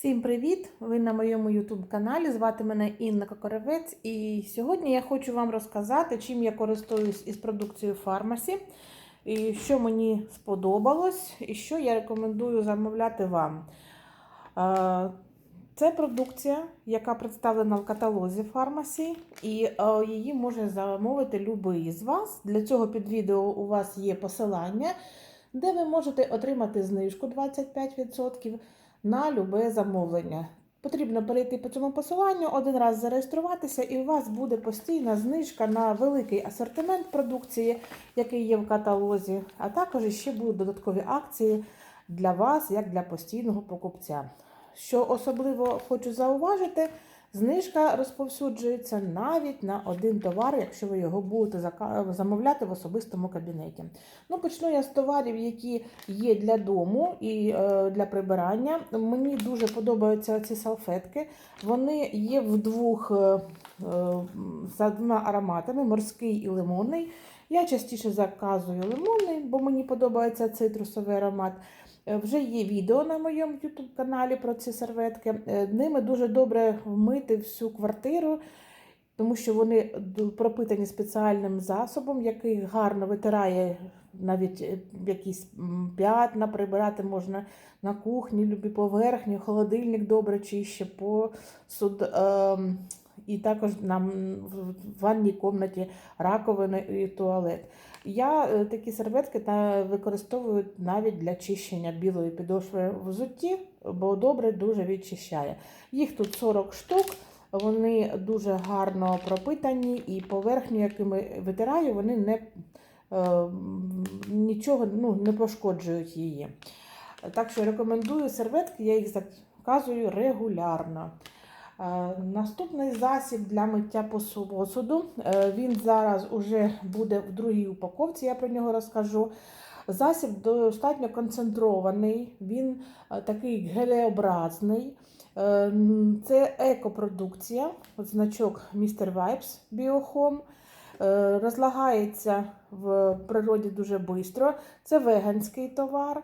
Всім привіт! Ви на моєму YouTube каналі. Звати мене Інна Кокоревець. І сьогодні я хочу вам розказати, чим я користуюсь із продукцією Фармасі, і що мені сподобалось, і що я рекомендую замовляти вам. Е, Це продукція, яка представлена в каталозі Фармасі, і е, її може замовити будь-який з вас. Для цього під відео у вас є посилання, де ви можете отримати знижку 25% на любе замовлення. Потрібно перейти по цьому посиланню, один раз зареєструватися, і у вас буде постійна знижка на великий асортимент продукції, який є в каталозі, а також ще будуть додаткові акції для вас, як для постійного покупця. Що особливо хочу зауважити, знижка розповсюджується навіть на один товар, якщо ви його будете замовляти в особистому кабінеті. Ну, почну я з товарів, які є для дому і е, для прибирання. Мені дуже подобаються ці салфетки. Вони є в двох е, е, за двома ароматами: морський і лимонний. Я частіше заказую лимонний, бо мені подобається цитрусовий аромат. Е, Вже є відео на моєму YouTube каналі про ці серветки. Е, Ними дуже добре вмити всю квартиру, тому що вони пропитані спеціальним засобом, який гарно витирає навіть е, якісь п'ятна, прибирати можна на кухні, любі поверхні, холодильник добре чище, посуд. ем, І також нам в ванній кімнаті раковини і туалет. Я е, такі серветки використовую навіть для чищення білої підошви в взутті, бо добре дуже відчищає. Їх тут 40 штук, вони дуже гарно пропитані, і поверхню, якими витираю, вони не, е, нічого ну, не пошкоджують її. Так що рекомендую серветки, я їх заказую регулярно. Е, Наступний засіб для миття посу- посуду. Е, Він зараз уже буде в другій упаковці, я про нього розкажу. Засіб достатньо концентрований, він е, такий гелеобразний. Це екопродукція, значок Mr. Vibes Biohome. Розлагається в природі дуже швидко. Це веганський товар.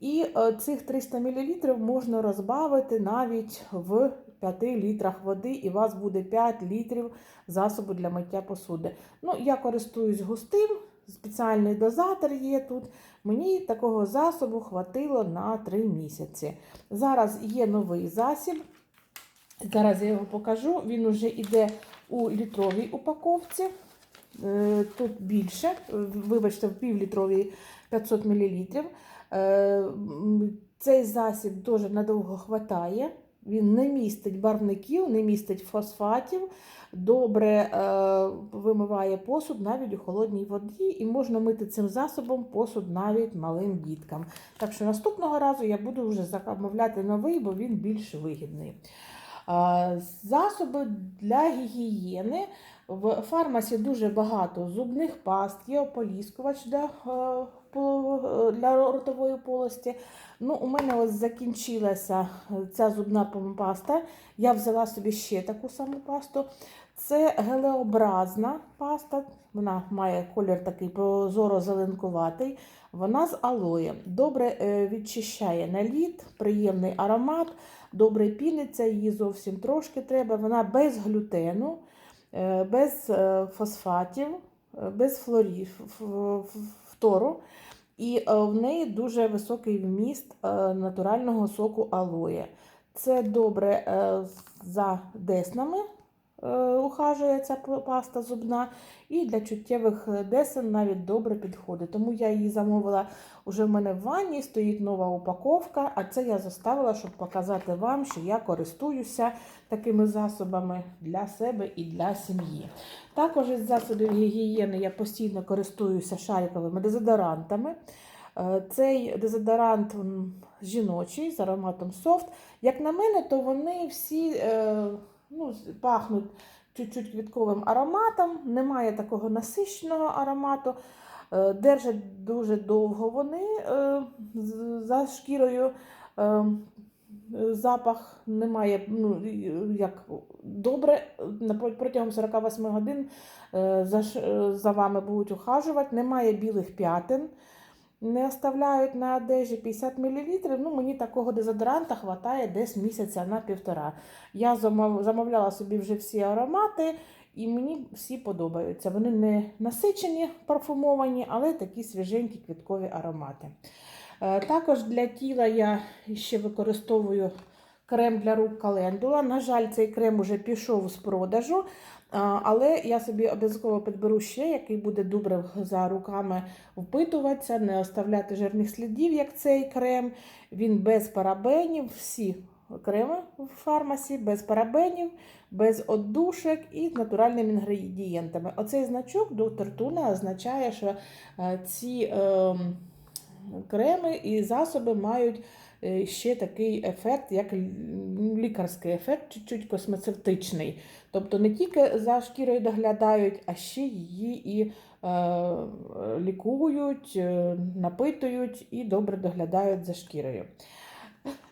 І цих 300 мл можна розбавити навіть в 5 літрах води, і у вас буде 5 літрів засобу для миття посуди. Ну, я користуюсь густим, спеціальний дозатор є тут. Мені такого засобу хватило на 3 місяці. Зараз є новий засіб. Зараз я його покажу. Він уже йде у літровій упаковці. Е, Тут більше, е, вибачте, в півлітровій 500 мл. Цей засіб дуже надовго хватає. Він не містить барвників, не містить фосфатів, добре е, вимиває посуд навіть у холодній воді, і можна мити цим засобом посуд навіть малим діткам. Так що наступного разу я буду вже замовляти новий, бо він більш вигідний. Е, Засоби для гігієни. В фармасі дуже багато зубних паст, є ополіскувач для, е, для ротової полості. Ну, у мене ось закінчилася ця зубна паста. Я взяла собі ще таку саму пасту. Це гелеобразна паста. Вона має колір такий прозоро-зеленкуватий. Вона з алоє. Добре е, відчищає наліт, приємний аромат, добре піниться, її зовсім трошки треба. Вона без глютену, е, без е, фосфатів, е, без флорів, фтору. І е, в неї дуже високий вміст е, натурального соку алоє. Це добре е, за деснами ухажує ця паста зубна, і для чуттєвих е, десен навіть добре підходить. Тому я її замовила уже в мене в ванні, стоїть нова упаковка, а це я заставила, щоб показати вам, що я користуюся такими засобами для себе і для сім'ї. Також із засобів гігієни я постійно користуюся шариковими дезодорантами. Е, Цей дезодорант жіночий з ароматом софт. Як на мене, то вони всі е, ну, пахнуть чуть-чуть квітковим ароматом, немає такого насиченого аромату. Е, Держать дуже довго вони е, за шкірою. Е, Запах немає, ну, як добре, протягом 48 годин за, за вами будуть ухажувати, немає білих п'ятин. Не оставляють на одежі 50 мл. Ну, мені такого дезодоранта вистачає десь місяця на півтора. Я замовляла собі вже всі аромати, і мені всі подобаються. Вони не насичені, парфумовані, але такі свіженькі квіткові аромати. Е, Також для тіла я ще використовую крем для рук календула. На жаль, цей крем уже пішов з продажу. Але я собі обов'язково підберу ще, який буде добре за руками впитуватися, не оставляти жирних слідів, як цей крем. Він без парабенів, всі креми в фармасі, без парабенів, без оддушок і з натуральними інгредієнтами. Оцей значок доктор Туна означає, що е, ці е, креми і засоби мають ще такий ефект, як лікарський ефект, чуть-чуть космецевтичний. Тобто не тільки за шкірою доглядають, а ще її і е, лікують, е, напитують і добре доглядають за шкірою.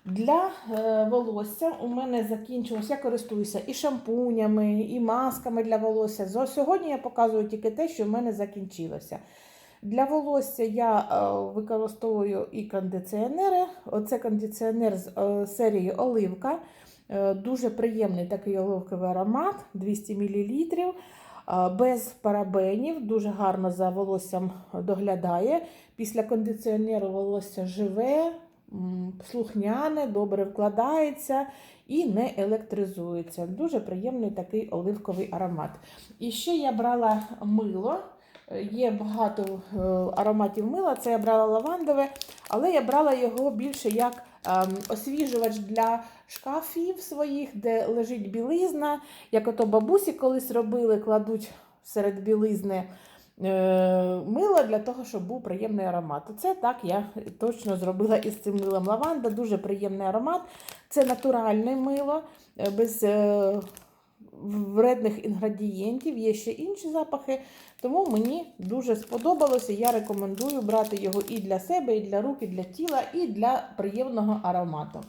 Для е, волосся у мене закінчилось, я користуюся і шампунями, і масками для волосся. Сьогодні я показую тільки те, що в мене закінчилося. Для волосся я е, використовую і кондиціонери. Оце кондиціонер з е, серії Оливка. Е, Дуже приємний такий оливковий аромат 200 мл. Без парабенів, дуже гарно за волоссям доглядає. Після кондиціонеру волосся живе, слухняне, добре вкладається і не електризується. Дуже приємний такий оливковий аромат. І ще я брала мило. Є багато е, ароматів мила. Це я брала лавандове, але я брала його більше як ем, освіжувач для шкафів своїх, де лежить білизна. Як ото бабусі колись робили, кладуть серед білизни е, мило для того, щоб був приємний аромат. Це так я точно зробила із цим милом лаванда. Дуже приємний аромат. Це натуральне мило е, без вредних інгредієнтів. Є ще інші запахи. Тому мені дуже сподобалося. Я рекомендую брати його і для себе, і для рук, і для тіла, і для приємного аромату.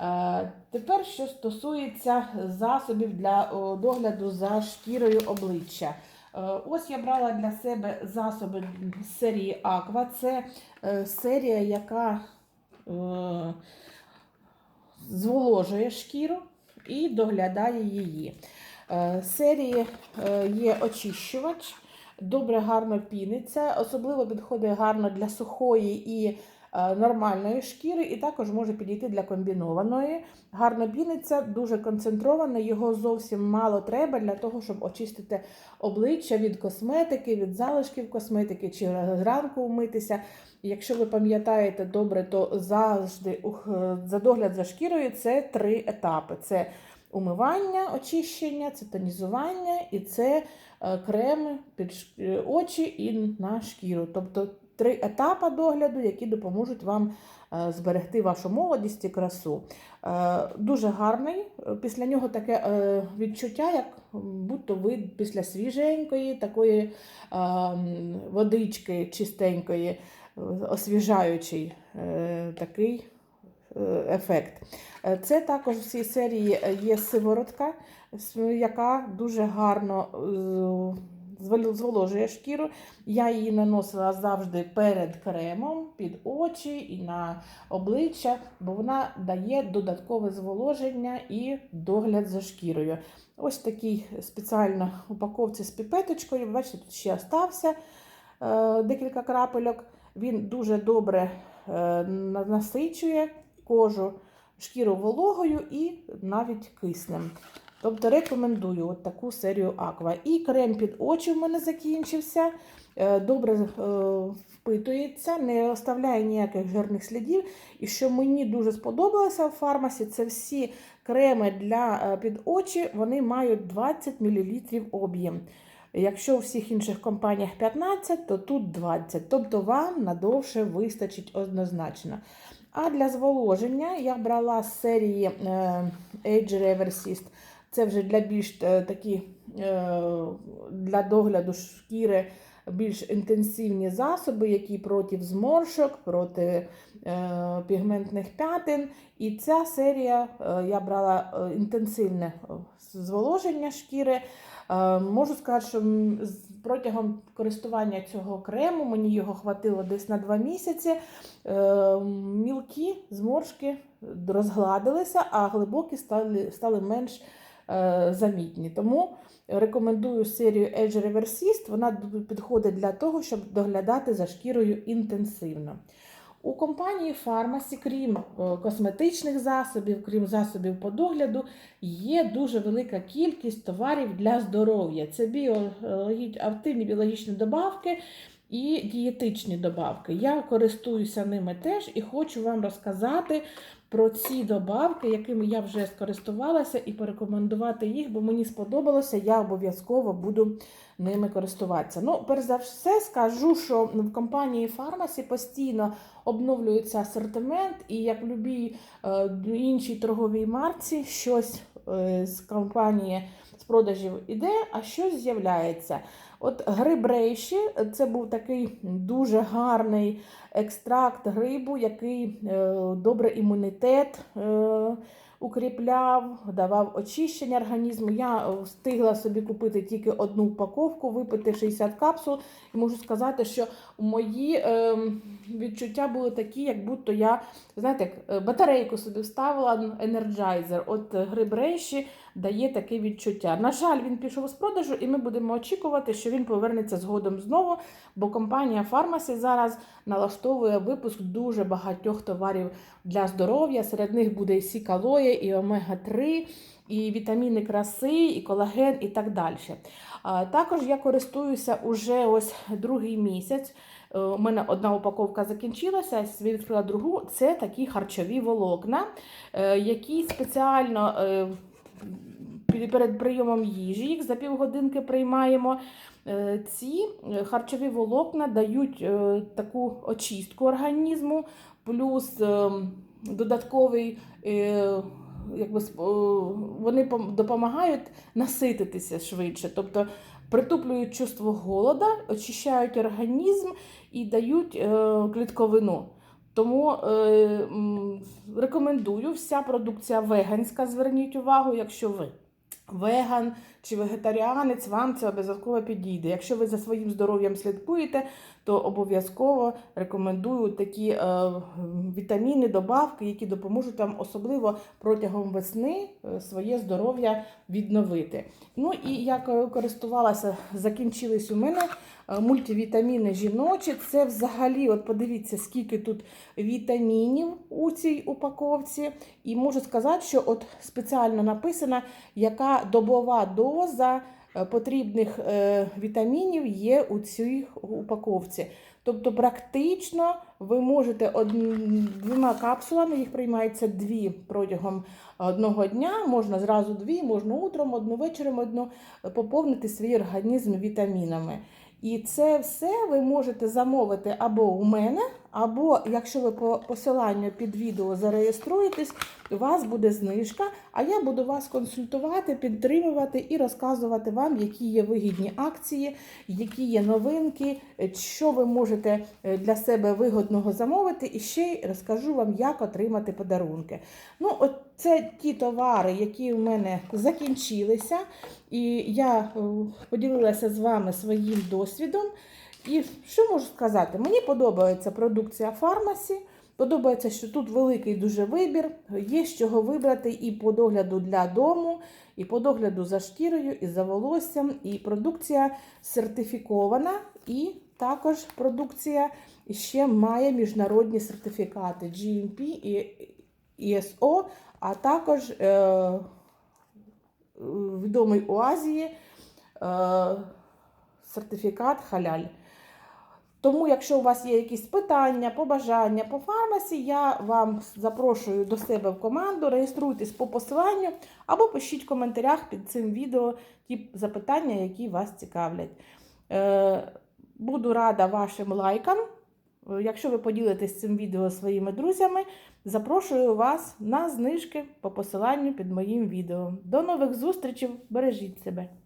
Е, Тепер, що стосується засобів для догляду за шкірою обличчя. Е, Ось я брала для себе засоби серії Aqua. Це е, серія, яка зволожує шкіру і доглядає її. Е, Серії е, є очищувач, добре гарно піниться, особливо підходить гарно для сухої і е, нормальної шкіри, і також може підійти для комбінованої. Гарно піниться, дуже концентровано, його зовсім мало треба для того, щоб очистити обличчя від косметики, від залишків косметики чи зранку вмитися. Якщо ви пам'ятаєте добре, то завжди е, за догляд за шкірою це три етапи: це умивання, очищення, це тонізування і це е, креми під е, очі і на шкіру. Тобто три етапи догляду, які допоможуть вам зберегти вашу молодість і красу. Дуже гарний. Після нього таке відчуття, як будь-то ви після свіженької, такої е, водички чистенької, освіжаючий е, такий е, ефект. Е, Це також в цій серії є сиворотка, яка дуже гарно зволожує шкіру. Я її наносила завжди перед кремом, під очі і на обличчя, бо вона дає додаткове зволоження і догляд за шкірою. Ось такий спеціально упаковці з піпеточкою. Бачите, тут ще остався декілька крапельок. Він дуже добре е, насичує кожу, шкіру вологою і навіть киснем. Тобто рекомендую от таку серію Аква. І крем під очі в мене закінчився. Е, Добре е, впитується, не оставляє ніяких жирних слідів. І що мені дуже сподобалося в фармасі, це всі креми для під очі, вони мають 20 мл об'єм. Якщо у всіх інших компаніях 15, то тут 20. Тобто вам надовше вистачить однозначно. А для зволоження я брала з серії е, Age Reversist. Це вже для більш е, такі е, для догляду шкіри більш інтенсивні засоби, які проти зморшок, проти пігментних п'ятин. І ця серія я брала інтенсивне зволоження шкіри. Е, Можу сказати, що протягом користування цього крему мені його хватило десь на 2 місяці. Е, Мілкі зморшки розгладилися, а глибокі стали, стали менш е, замітні. Тому рекомендую серію Edge Reversist. Вона підходить для того, щоб доглядати за шкірою інтенсивно. У компанії Фармасі, крім е, косметичних засобів, крім засобів по догляду, є дуже велика кількість товарів для здоров'я. Це біологі... біологічні добавки і дієтичні добавки. Я користуюся ними теж і хочу вам розказати про ці добавки, якими я вже скористувалася, і порекомендувати їх, бо мені сподобалося, я обов'язково буду ними користуватися. Ну, перш за все, скажу, що в компанії Pharmacy постійно обновлюється асортимент, і як в будь-якій е, іншій торговій марці, щось е, з компанії з продажів іде, а щось з'являється. От гриб рейші це був такий дуже гарний екстракт грибу, який е, добре імунітет е, укріпляв, давав очищення організму. Я е, встигла собі купити тільки одну упаковку, випити 60 капсул. І можу сказати, що мої відчуття були такі, як будто я знаєте, батарейку собі вставила енерджайзер. От гриб рейші дає таке відчуття. На жаль, він пішов з продажу, і ми будемо очікувати, що він повернеться згодом знову, бо компанія Pharmacy зараз налаштовує випуск дуже багатьох товарів для здоров'я. Серед них буде і сікалоє, і омега-3, і вітаміни краси, і колаген, і так далі. Також я користуюся уже ось другий місяць. Е, У мене одна упаковка закінчилася, відкрила другу. Це такі харчові волокна, е, які спеціально е, перед прийомом їжі їх за півгодинки приймаємо. Е, Ці е, харчові волокна дають е, таку очистку організму, плюс додатковий. Якби вони допомагають насититися швидше, тобто притуплюють чувство голода, очищають організм і дають клітковину. Тому е, рекомендую вся продукція веганська. Зверніть увагу, якщо ви веган чи вегетаріанець, вам це обов'язково підійде. Якщо ви за своїм здоров'ям слідкуєте, то обов'язково рекомендую такі е, вітаміни, добавки, які допоможуть вам особливо протягом весни е, своє здоров'я відновити. Ну і я користувалася, закінчились у мене е, мультивітаміни жіночі. Це взагалі, от подивіться, скільки тут вітамінів у цій упаковці. І можу сказати, що от спеціально написано, яка добова доза е, потрібних е, вітамінів є у цій упаковці. Тобто, практично ви можете двома капсулами, їх приймається дві протягом одного дня, можна зразу дві, можна утром, одну вечором, одну е, поповнити свій організм вітамінами. І це все ви можете замовити або у мене, або якщо ви по посиланню під відео зареєструєтесь, у вас буде знижка, а я буду вас консультувати, підтримувати і розказувати вам, які є вигідні акції, які є новинки, е, що ви можете е, для себе вигодного замовити, і ще й розкажу вам, як отримати подарунки. Ну, от це ті товари, які у мене закінчилися, і я е, поділилася з вами своїм досвідом. І що можу сказати? Мені подобається продукція фармасі. Подобається, що тут великий дуже вибір, є з чого вибрати і по догляду для дому, і по догляду за шкірою, і за волоссям. І продукція сертифікована, і також продукція ще має міжнародні сертифікати GMP і ISO, а також е, відомий у Азії е, сертифікат халяль. Тому, якщо у вас є якісь питання, побажання по фармасі, я вам запрошую до себе в команду, реєструйтесь по посиланню або пишіть в коментарях під цим відео ті запитання, які вас цікавлять. Е, Буду рада вашим лайкам. Якщо ви поділитесь цим відео своїми друзями, запрошую вас на знижки по посиланню під моїм відео. До нових зустрічей! Бережіть себе!